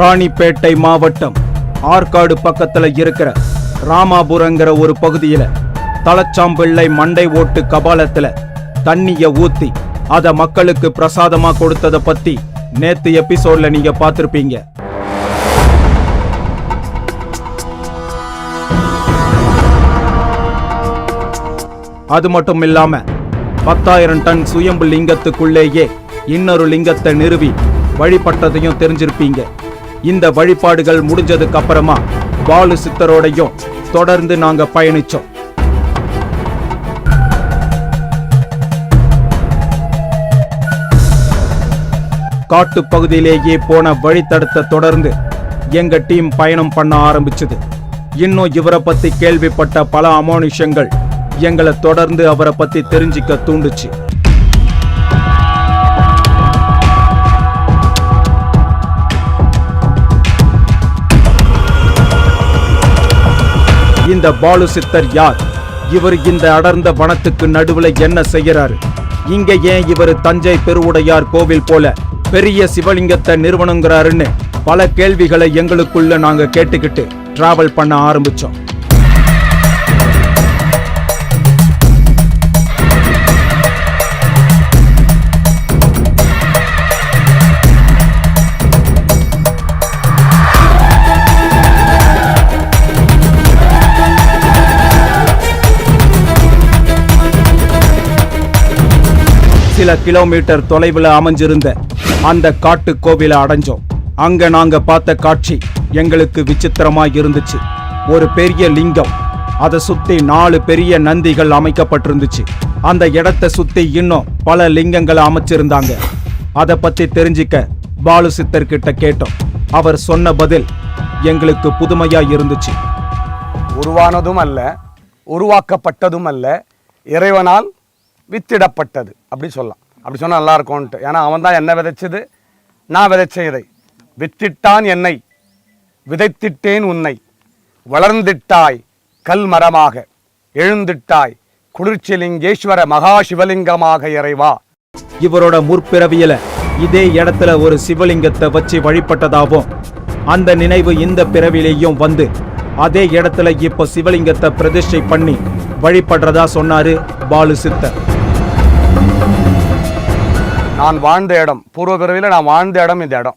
ராணிப்பேட்டை மாவட்டம் ஆற்காடு பக்கத்துல இருக்கிற ராமாபுரங்கிற ஒரு பகுதியில தலச்சாம்பிள்ளை மண்டை ஓட்டு கபாலத்துல தண்ணிய ஊத்தி அத மக்களுக்கு பிரசாதமா கொடுத்தத பத்தி நேத்து எபிசோட்ல நீங்க பார்த்திருப்பீங்க. அது மட்டும் இல்லாம பத்தாயிரம் டன் சுயம்பு லிங்கத்துக்குள்ளேயே இன்னொரு லிங்கத்தை நிறுவி வழிபட்டதையும் தெரிஞ்சிருப்பீங்க. இந்த வழிபாடுகள் முடிஞ்சதுக்கு அப்புறமா பாலு சித்தரோடையும் தொடர்ந்து நாங்க பயணிச்சோம். காட்டு பகுதியிலேயே போன வழித்தடத்தை தொடர்ந்து எங்க டீம் பயணம் பண்ண ஆரம்பிச்சது. இன்னும் இவரை பத்தி கேள்விப்பட்ட பல அமானுஷங்கள் எங்களை தொடர்ந்து அவரை பத்தி தெரிஞ்சுக்க தூண்டுச்சு. இந்த பாலு சித்தர் யார்? இவர் இந்த அடர்ந்த வனத்துக்கு நடுவுல என்ன செய்யறாரு இங்க ஏன் இவர் தஞ்சை பெருவுடையார் கோவில் போல பெரிய சிவலிங்கத்தை நிறுவனங்கிறாருன்னு பல கேள்விகளை எங்களுக்குள்ள நாங்க கேட்டுக்கிட்டு டிராவல் பண்ண ஆரம்பிச்சோம். சில கிலோமீட்டர் தொலைவில் அமைஞ்சிருந்த அந்த காட்டு கோவில அடைஞ்சோம். அங்க நாங்க பார்த்த காட்சி எங்களுக்கு விசித்திரமா இருந்துச்சு. ஒரு பெரிய லிங்கம் அதை சுத்தி நாலு பெரிய நந்திகள் அமைக்கப்பட்டிருந்துச்சு. அந்த இடத்தை சுத்தி இன்னும் பல லிங்கங்களை அமைச்சிருந்தாங்க. அதை பத்தி தெரிஞ்சுக்க பாலு சித்தர் கிட்ட கேட்டோம். அவர் சொன்ன பதில் எங்களுக்கு புதுமையா இருந்துச்சு. உருவானதும் அல்ல உருவாக்கப்பட்டதும் அல்ல. இறைவனால் வித்திடப்பட்டது. அப்படி சொல்லலாம். அப்படி சொன்னால் நல்லா இருக்கும்ன்ட்டு ஏன்னா அவன் தான் என்ன விதைச்சது நான் விதைச்ச இதை. வித்திட்டான் என்னை விதைத்திட்டேன் உன்னை. வளர்ந்திட்டாய் கல் மரமாக எழுந்திட்டாய் குளிர்ச்சிலிங்கேஸ்வர மகா சிவலிங்கமாக இறைவா. இவரோட முற்பிறவியில இதே இடத்துல ஒரு சிவலிங்கத்தை வச்சு வழிபட்டதாகவும் அந்த நினைவு இந்த பிறவிலேயும் வந்து அதே இடத்துல இப்போ சிவலிங்கத்தை பிரதிஷ்டை பண்ணி வழிபடுறதா சொன்னாரு பாலு சித்தர். நான் வாழ்ந்த இடம் பூர்வ பிறவியில் நான் வாழ்ந்த இடம் இந்த இடம்.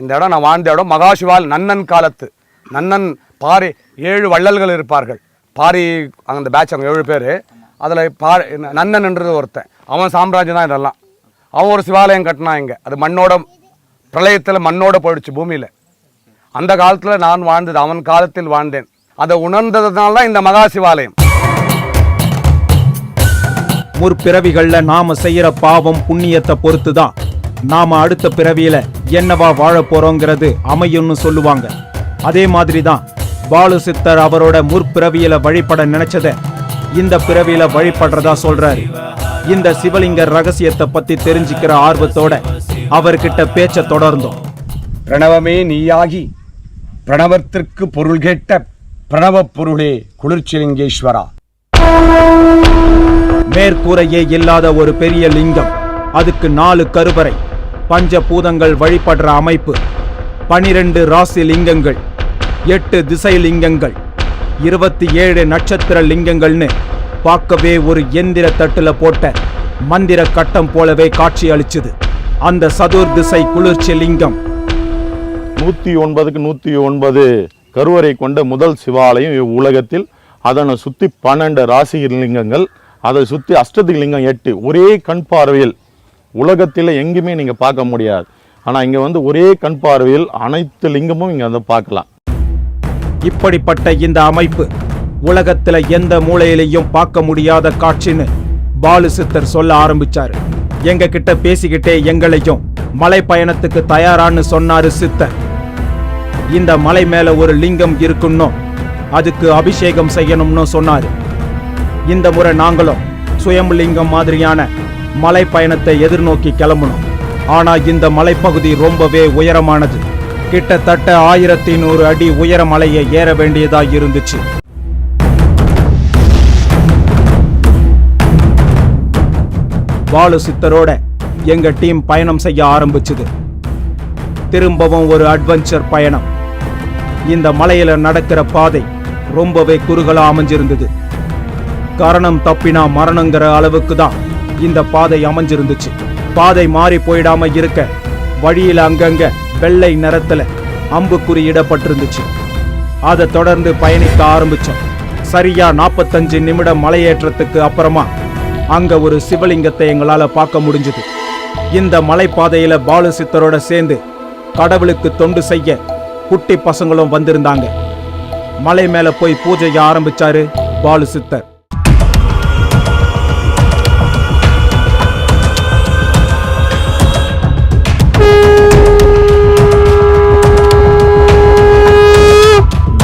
இந்த இடம் நான் வாழ்ந்த இடம் மகாசிவால் நன்னன் காலத்து. நன்னன் பாரி ஏழு வள்ளல்கள் இருப்பார்கள். பாரி அந்த பேட்ச் அவங்க ஏழு பேர். அதில் பா நன்னன்ன்றது ஒருத்தன். அவன் சாம்ராஜ்யம் தான் இதெல்லாம். அவன் ஒரு சிவாலயம் கட்டினான் இங்கே. அது மண்ணோட பிரளயத்தில் மண்ணோட போயிடுச்சு பூமியில். அந்த காலத்தில் நான் வாழ்ந்தது அவன் காலத்தில் வாழ்ந்தேன். அதை உணர்ந்ததுனால தான் இந்த மகா சிவாலயம் முற்பிறவிகள்ல நாம செய்யற பாவம் புண்ணியத்தை பொறுத்து தான் நாம அடுத்த பிறவியில என்னவா வாழ போறோங்கிறது அமையும்னு சொல்லுவாங்க. அதே மாதிரி தான் பாலு சித்தர் அவரோட முற்பிறவியில வழிபட நினைச்சத இந்த பிறவியில வழிபடுறதா சொல்றாரு. இந்த சிவலிங்க ரகசியத்தை பத்தி தெரிஞ்சுக்கிற ஆர்வத்தோட அவர்கிட்ட பேச்ச தொடர்ந்தோம். பிரணவமே நீயாகி பிரணவத்திற்கு பொருள் கேட்ட பிரணவப் பொருளே குளிர்ச்சிலிங்கேஸ்வரா. மேற்கூரையே இல்லாத ஒரு பெரிய லிங்கம். அதுக்கு நாலு கருவறை. பஞ்ச பூதங்கள் வழிபடுற அமைப்பு. பனிரெண்டு ராசி லிங்கங்கள். எட்டு திசை லிங்கங்கள் இருபத்தி ஏழு நட்சத்திர லிங்கங்கள்னு பார்க்கவே ஒரு எந்திர தட்டுல போட்ட மந்திர கட்டம் போலவே காட்சி அளிச்சுது. அந்த சதுர் திசை குளிர்ச்சி லிங்கம். நூற்றி ஒன்பதுக்கு நூற்றி ஒன்பது கருவறை கொண்ட முதல் சிவாலயம் இவ்வுலகத்தில் அதனை சுற்றி பன்னெண்டு ராசி லிங்கங்கள் அதை சுற்றி அஷ்டதி லிங்கம் எட்டு. ஒரே கண் பார்வையில். உலகத்தில் எங்கேயுமே நீங்கள் பார்க்க முடியாது. ஆனால் இங்கே வந்து ஒரே கண் பார்வையில் அனைத்து லிங்கமும் இங்கே வந்து பார்க்கலாம். இப்படிப்பட்ட இந்த அமைப்பு உலகத்தில் எந்த மூலையிலையும் பார்க்க முடியாத காட்சின்னு பாலு சித்தர் சொல்ல ஆரம்பிச்சாரு. எங்க கிட்ட பேசிக்கிட்டே எங்களையும் மலை பயணத்துக்கு தயாரான்னு சொன்னாரு சித்தர். இந்த மலை மேல ஒரு லிங்கம் இருக்குன்னும் அதுக்கு அபிஷேகம் செய்யணும்னு சொன்னார். இந்த முறை நாங்களும் சுயம்புலிங்கம் மாதிரியான மலை பயணத்தை எதிர்நோக்கி கிளம்பணும் ஆனா இந்த மலைப்பகுதி ரொம்பவே உயரமானது. கிட்டத்தட்ட ஆயிரத்தி நூறு அடி உயர மலையை ஏற வேண்டியதா இருந்துச்சு. பாலு சித்தரோட எங்க டீம் பயணம் செய்ய ஆரம்பிச்சுது. திரும்பவும் ஒரு அட்வென்ச்சர் பயணம். இந்த மலையில நடக்கிற பாதை ரொம்பவே குறுகலா அமைஞ்சிருந்தது. காரணம் தப்பினா மரணங்கிற அளவுக்கு தான் இந்த பாதை அமைஞ்சிருந்துச்சு. பாதை மாறி போயிடாம இருக்க வழியில அங்கங்க வெள்ளை நிறத்துல அம்புக்குறி இடப்பட்டிருந்துச்சு. அதை தொடர்ந்து பயணிக்க ஆரம்பிச்சோம். சரியா நாற்பத்தஞ்சு நிமிடம் மலையேற்றத்துக்கு அப்புறமா அங்க ஒரு சிவலிங்கத்தை எங்களால பார்க்க முடிஞ்சது. இந்த மலைப்பாதையில பாலு சித்தரோட சேர்ந்து கடவுளுக்கு தொண்டு செய்ய குட்டி பசங்களும் வந்திருந்தாங்க. மலை மேல போய் பூஜைய ஆரம்பிச்சாரு பாலு சித்தர்.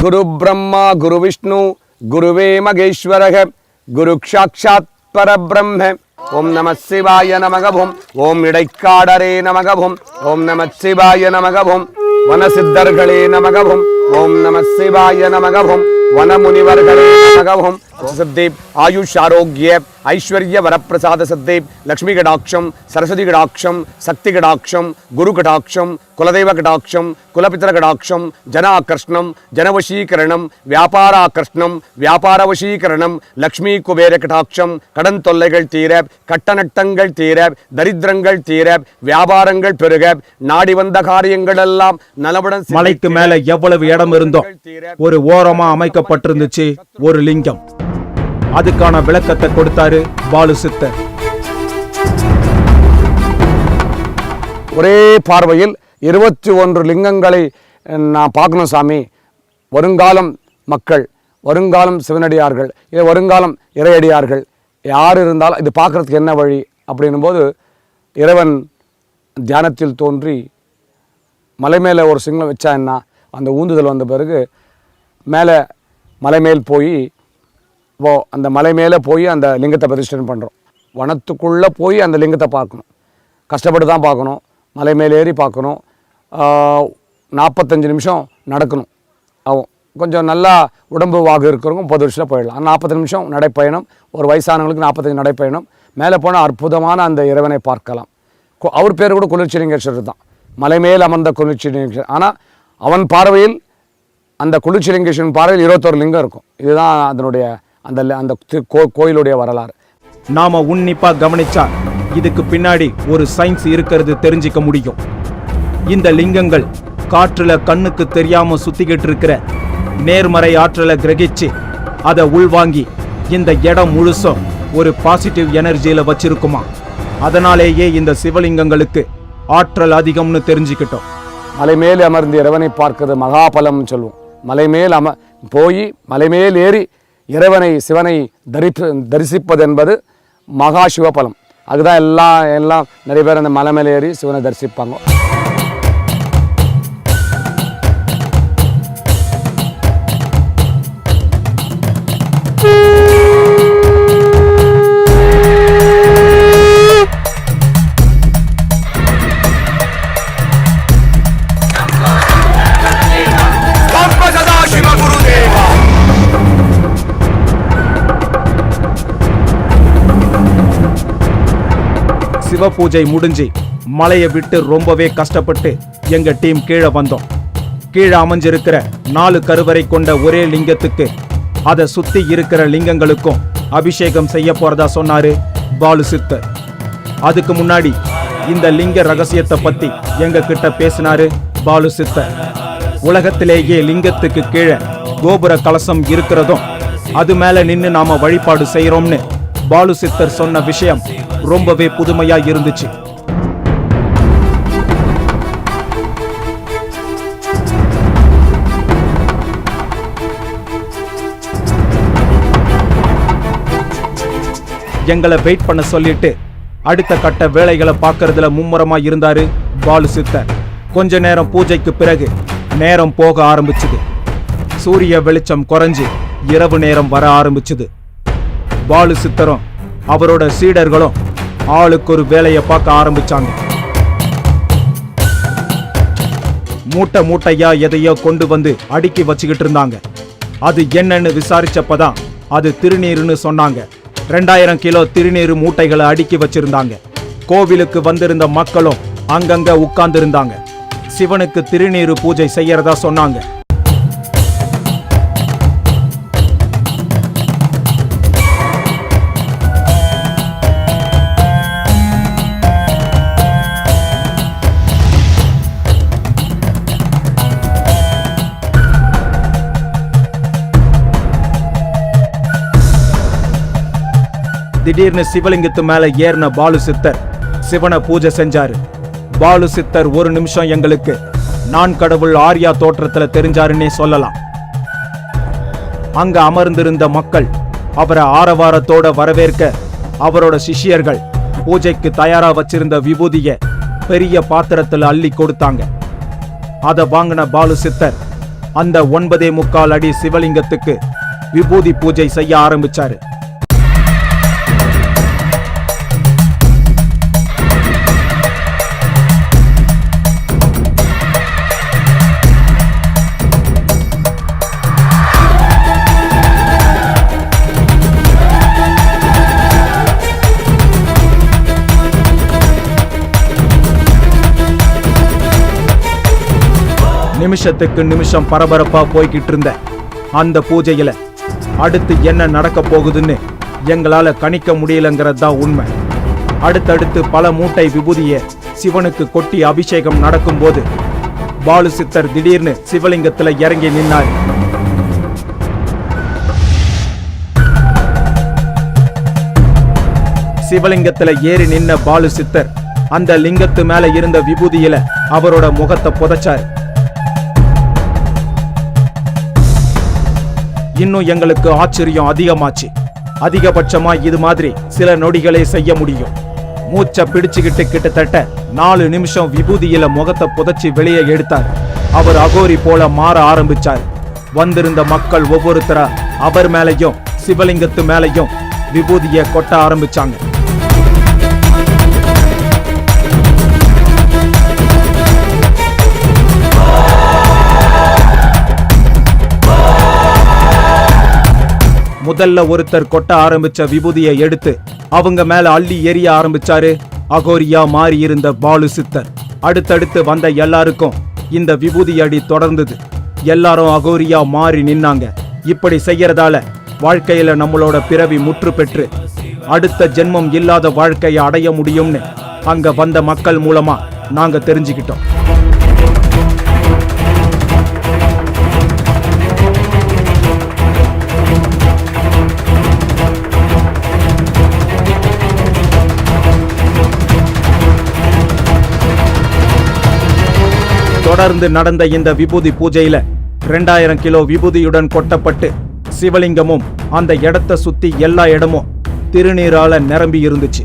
குரு பிரம்மா குரு விஷ்ணு குருவே மகேஸ்வரக குரு சாட்சாத் பரபிரம்ம. ஓம் நம சிவாய நமகபும். ஓம் இடைக்காடரே நமகபும். ஓம் நம சிவாய நமகபும். வனசித்தர்களே நமகவும் ஓம் நம சிவாய நமகவும் வனமுனிவர்களே நமகவும் சித்தி ஆயுஷ் ஆரோக்கிய ஐஸ்வர்ய வரப்பிரசாத சித்தி லக்ஷ்மி கடாட்சம் சரஸ்வதி கடாட்சம் சக்தி கடாட்சம் குரு கடாட்சம் குலதெய்வ கடாட்சம் குலபித்திர கடாட்சம் ஜன ஆக்கர்ஷ்ணம் ஜனவசீகரணம் வியாபாராக்கர்ஷ்ணம் வியாபாரவசீகரணம் லக்ஷ்மி குபேர கடாட்சம் கடன் தொல்லைகள் தீர கட்டநட்டங்கள் தீர தரித்திரங்கள் தீர வியாபாரங்கள் பெருக நாடி வந்த காரியங்கள் எல்லாம் நலவுடன் மலைக்கு மேல எவ்வளவு இடம் இருந்தோம் தீர ஒரு ஓரமா அமைக்கப்பட்டிருந்துச்சு ஒரு லிங்கம். அதுக்கான விளக்கத்தை கொடுத்தாரு பாலு சித்தர். ஒரே பார்வையில் இருபத்தி ஒன்று லிங்கங்களை நான் பார்க்கணும் சாமி. வருங்காலம் மக்கள் வருங்காலம் சிவனடியார்கள் இல்லை வருங்காலம் இறையடியார்கள் யார் இருந்தாலும் இது பார்க்கறதுக்கு என்ன வழி அப்படின்னும் போது இறைவன் தியானத்தில் தோன்றி மலை மேலே ஒரு சிங்கம் வச்சா என்ன? அந்த ஊந்துதல் வந்த பிறகு மேலே மலை மேல் போய் இப்போது அந்த மலை மேலே போய் அந்த லிங்கத்தை பிரதிஷ்டனை பண்ணுறோம் வனத்துக்குள்ளே போய் அந்த லிங்கத்தை பார்க்கணும். கஷ்டப்பட்டு தான் பார்க்கணும். மலை மேலே ஏறி பார்க்கணும். நாற்பத்தஞ்சு நிமிஷம் நடக்கணும். ஆகும். கொஞ்சம் நல்லா உடம்பு வாகு இருக்கிறவங்க முப்பது வருஷத்தில் போயிடலாம். நாற்பது நிமிஷம் நடைப்பயணம். ஒரு வயசானவங்களுக்கு நாற்பத்தஞ்சு நடைப்பயணம். மேலே போனால் அற்புதமான அந்த இறைவனை பார்க்கலாம். அவர் பேர் கூட குளிர்ச்சிலிங்கேஸ்வரர் தான். மலை மேல் அமர்ந்த குளிர்ச்சிலிங்கேஸ்வரர். ஆனால் அவன் பார்வையில் அந்த குளிர்ச்சிலிங்கேஸ்வரன் பார்வையில் இருபத்தோரு லிங்கம் இருக்கும். இதுதான் அதனுடைய அந்த அந்த கோயிலுடைய வரலாறு. நாம உன்னிப்பா கவனிச்சா இதுக்கு பின்னாடி ஒரு சயின்ஸ் இருக்கிறது தெரிஞ்சுக்க முடியும். இந்த லிங்கங்கள் காற்றுல கண்ணுக்கு தெரியாம சுத்திக்கிட்டு இருக்கிற நேர்மறை ஆற்றலை கிரகிச்சு அதை உள்வாங்கி இந்த இடம் முழுசும் ஒரு பாசிட்டிவ் எனர்ஜியில வச்சிருக்குமா? அதனாலேயே இந்த சிவலிங்கங்களுக்கு ஆற்றல் அதிகம்னு தெரிஞ்சுக்கிட்டோம். மலை மேல் அமர்ந்து இறைவனை பார்க்கிறது மகாபலம்னு சொல்லுவோம். மலை மேல் அம போய் மலை மேல் ஏறி இறைவனை சிவனை தரிப்பு தரிசிப்பது என்பது மகா சிவபலம். அதுதான் எல்லாம் எல்லாம் நிறைய பேர் அந்த மலை மேலே ஏறி சிவனை தரிசிப்பாங்க. சிவ பூஜை முடிஞ்சு மலையை விட்டு ரொம்பவே கஷ்டப்பட்டு எங்க டீம் கீழே வந்தோம். கீழே அமைஞ்சிருக்கிற நாலு கருவறை கொண்ட ஒரே லிங்கத்துக்கு அதை சுத்தி இருக்கிற லிங்கங்களுக்கும் அபிஷேகம் செய்ய போறதா சொன்னாரு பாலு சித்தர். அதுக்கு முன்னாடி இந்த லிங்க ரகசியத்தை பத்தி எங்க கிட்ட பேசினாரு பாலு சித்தர். உலகத்திலேயே லிங்கத்துக்கு கீழே கோபுர கலசம் இருக்கிறதும் அது மேல நின்னு நாம வழிபாடு செய்யறோம்னு பாலு சித்தர் சொன்ன விஷயம் ரொம்பவே புதுமையா இருந்துச்சு. எங்களை வெயிட் பண்ண சொல்லிட்டு அடுத்த கட்ட வேலைகளை பார்க்கறதுல மும்முரமா இருந்தாரு பாலு சித்தர் கொஞ்ச நேரம் பூஜைக்கு பிறகு நேரம் போக ஆரம்பிச்சுது. சூரிய வெளிச்சம் குறைஞ்சு இரவு நேரம் வர ஆரம்பிச்சுது. பாலு சித்தரும் அவரோட சீடர்களும் ஆளுக்கு ஒரு வேலையை பார்க்க ஆரம்பிச்சாங்க. மூட்டை மூட்டையா எதையோ கொண்டு வந்து அடுக்கி வச்சுக்கிட்டு இருந்தாங்க. அது என்னன்னு விசாரிச்சப்பதான் அது திருநீருன்னு சொன்னாங்க. ரெண்டாயிரம் கிலோ திருநீர் மூட்டைகளை அடுக்கி வச்சிருந்தாங்க. கோவிலுக்கு வந்திருந்த மக்களும் அங்கங்க உட்கார்ந்திருந்தாங்க. சிவனுக்கு திருநீர் பூஜை செய்யறதா சொன்னாங்க. திடீர்னு சிவலிங்கத்து மேல ஏறின பாலு சித்தர் சிவனை பூஜை செஞ்சாரு. பாலு சித்தர் ஒரு நிமிஷம் எங்களுக்கு நான் கடவுள் ஆர்யா தோற்றத்துல தெரிஞ்சாருன்னே சொல்லலாம். அங்க அமர்ந்திருந்த மக்கள் அவரை ஆரவாரத்தோட வரவேற்க அவரோட சிஷ்யர்கள் பூஜைக்கு தயாரா வச்சிருந்த விபூதிய பெரிய பாத்திரத்துல அள்ளி கொடுத்தாங்க. அத வாங்கின பாலு சித்தர் அந்த ஒன்பதே முக்கால் அடி சிவலிங்கத்துக்கு விபூதி பூஜை செய்ய ஆரம்பிச்சாரு. நிமிஷத்துக்கு நிமிஷம் பரபரப்பா போய்கிட்டு இருந்த அந்த பூஜையில அடுத்து என்ன நடக்க போகுதுன்னு எங்களால கணிக்க முடியலங்கிறது தான் உண்மை. அடுத்தடுத்து பல மூட்டை விபூதிய சிவனுக்கு கொட்டி அபிஷேகம் நடக்கும்போது பாலு சித்தர் திடீர்னு சிவலிங்கத்துல இறங்கி நின்னார். சிவலிங்கத்துல ஏறி நின்ன பாலு சித்தர் அந்த லிங்கத்து மேல இருந்த விபூதியில அவரோட முகத்தை புதைச்சாரு. இன்னும் எங்களுக்கு ஆச்சரியம் அதிகமாச்சு. அதிகபட்சமா இது மாதிரி சில நொடிகளே செய்ய முடியும். மூச்சை பிடிச்சுக்கிட்டு கிட்டத்தட்ட நாலு நிமிஷம் விபூதியில முகத்தை புதைச்சி வெளியே எடுத்தார். அவர் அகோரி போல மாற ஆரம்பிச்சார். வந்திருந்த மக்கள் ஒவ்வொருத்தரா அவர் மேலையும் சிவலிங்கத்து மேலையும் விபூதியை கொட்ட ஆரம்பிச்சாங்க. முதல்ல ஒருத்தர் கொட்ட ஆரம்பிச்ச விபூதியை எடுத்து அவங்க மேல அள்ளி எரிய ஆரம்பிச்சாரு. அகோரியா மாறி இருந்த பாலு சித்தர். அடுத்தடுத்து வந்த எல்லாருக்கும் இந்த விபூதி அடி தொடர்ந்தது. எல்லாரும் அகோரியா மாறி நின்னாங்க. இப்படி செய்யறதால வாழ்க்கையில நம்மளோட பிறவி முற்று பெற்று அடுத்த ஜென்மம் இல்லாத வாழ்க்கையை அடைய முடியும்னு அங்க வந்த மக்கள் மூலமா நாங்க தெரிஞ்சுக்கிட்டோம். தொடர்ந்து நடந்த இந்த விபூதி பூஜையில ரெண்டாயிரம் கிலோ விபூதியுடன் கொட்டப்பட்டு சிவலிங்கமும் அந்த இடத்தை சுத்தி எல்லா இடமும் திருநீரால நிரம்பி இருந்துச்சு.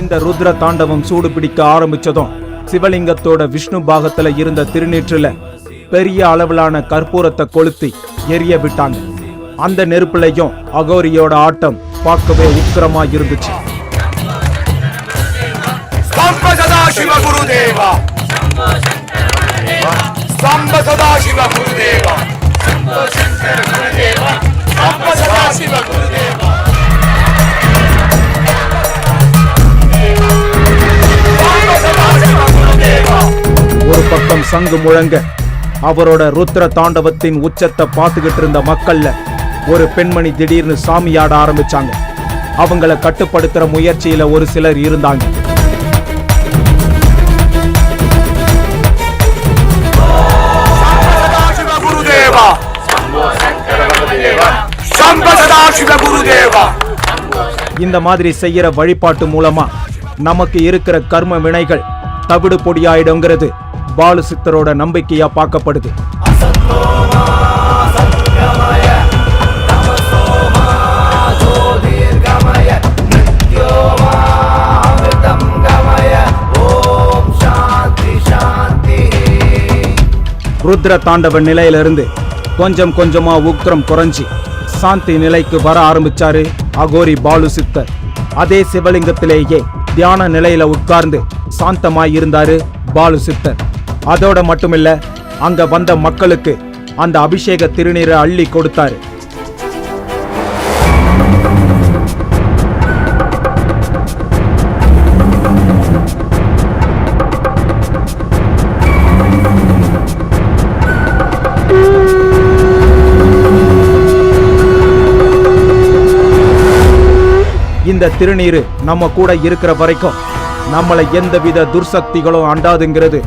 இந்த ருத்ர தாண்டவம் சூடு பிடிக்க ஆரம்பிச்சதும் சிவலிங்கத்தோட விஷ்ணு பாகத்துல இருந்த திருநீற்றுல பெரிய அளவிலான கற்பூரத்தை கொளுத்தி எரிய விட்டாங்க. அந்த நெருப்புலையும் அகோரியோட ஆட்டம் பார்க்கவே உக்கிரமா இருந்துச்சு. சம்ப சதா ஒரு பக்கம் சங்கு முழங்க அவரோட ருத்ர தாண்டவத்தின் உச்சத்தை பார்த்துக்கிட்டு இருந்த மக்கள்ல ஒரு பெண்மணி திடீர்னு சாமியாட ஆரம்பிச்சாங்க. அவங்கள கட்டுப்படுத்துற முயற்சியில ஒரு சிலர் இருந்தாங்க. இந்த மாதிரி செய்யற வழிபாட்டு மூலமா நமக்கு இருக்கிற கர்ம வினைகள் தவிடு பொடியாயிடுங்கிறது. பாலு சித்தரோட நம்பிக்கையா பார்க்கப்படுது. ருத்ர தாண்டவ நிலையிலிருந்து கொஞ்சம் கொஞ்சமா உக்கிரம் குறைஞ்சி சாந்தி நிலைக்கு வர ஆரம்பிச்சாரு அகோரி பாலு சித்தர். அதே சிவலிங்கத்திலேயே தியான நிலையில உட்கார்ந்து சாந்தமாய் இருந்தாரு பாலு சித்தர். அதோட மட்டுமில்ல அங்க வந்த மக்களுக்கு அந்த அபிஷேக திருநீரை அள்ளி கொடுத்தாரு. இந்த திருநீரு நம்ம கூட இருக்கிற வரைக்கும் நம்மளை எந்தவித துர்சக்திகளும் அண்டாதுங்கிறது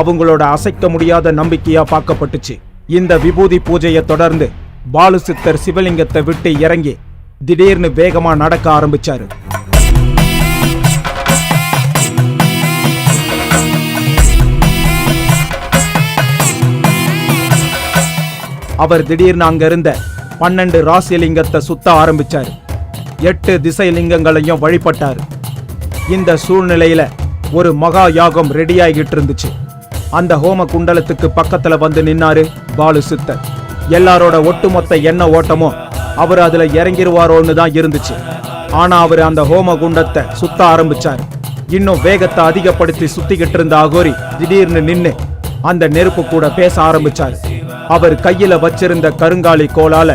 அவங்களோட அசைக்க முடியாத நம்பிக்கையா பார்க்கப்பட்டுச்சு. இந்த விபூதி பூஜையை தொடர்ந்து பாலு சித்தர் சிவலிங்கத்தை விட்டு இறங்கி திடீர்னு வேகமா நடக்க ஆரம்பிச்சாரு. அவர் திடீர்னு அங்க இருந்த பன்னெண்டு ராசிலிங்கத்தை சுத்த ஆரம்பிச்சாரு. எட்டு திசை லிங்கங்களையும் வழிபட்டாரு. இந்த சூழ்நிலையில ஒரு மகா யாகம் ரெடியாகிட்டு இருந்துச்சு அந்த ஹோம குண்டலத்துக்கு பக்கத்துல வந்து நின்னாரு பாலு சித்தர். எல்லாரோட ஒட்டுமொத்த எண்ண ஓட்டமும் அவர் அதுல இறங்கிருவாரோன்னு தான் இருந்துச்சு. ஆனா அவர் அந்த ஹோம குண்டத்தை சுத்த ஆரம்பிச்சாரு. இன்னும் வேகத்தை அதிகப்படுத்தி சுத்திக்கிட்டு இருந்த அகோரி திடீர்னு நின்னு அந்த நெருப்பு கூட பேச ஆரம்பிச்சாரு. அவர் கையில வச்சிருந்த கருங்காலி கோலால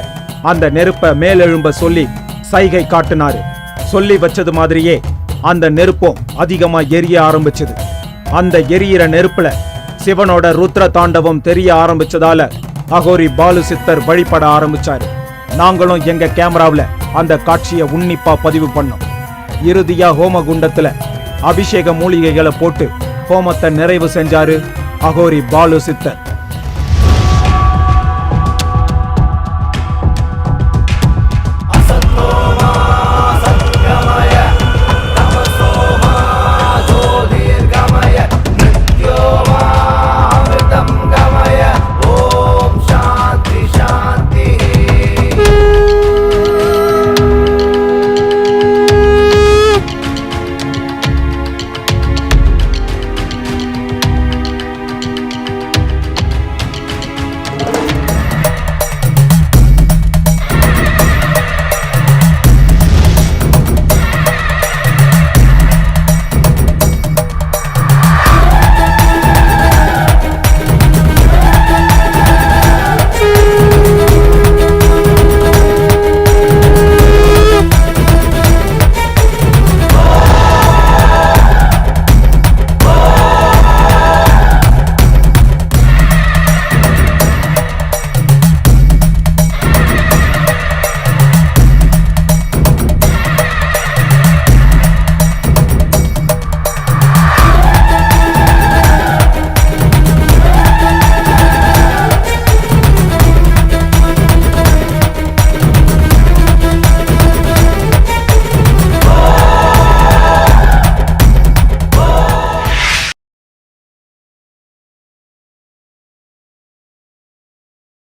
அந்த நெருப்பை மேலெழும்ப சொல்லி சைகை காட்டினாரு. சொல்லி வச்சது மாதிரியே அந்த நெருப்பும் அதிகமா எரிய ஆரம்பிச்சது. அந்த எரியிற நெருப்புல சிவனோட ருத்ர தாண்டவம் தெரிய ஆரம்பிச்சதால அகோரி பாலு சித்தர் வழிபட ஆரம்பிச்சாரு. நாங்களும் எங்க கேமராவுல அந்த காட்சியை உன்னிப்பா பதிவு பண்ணோம். இறுதியா ஹோமகுண்டத்துல அபிஷேக மூலிகைகளை போட்டு ஹோமத்தை நிறைவு செஞ்சாரு அகோரி பாலு சித்தர்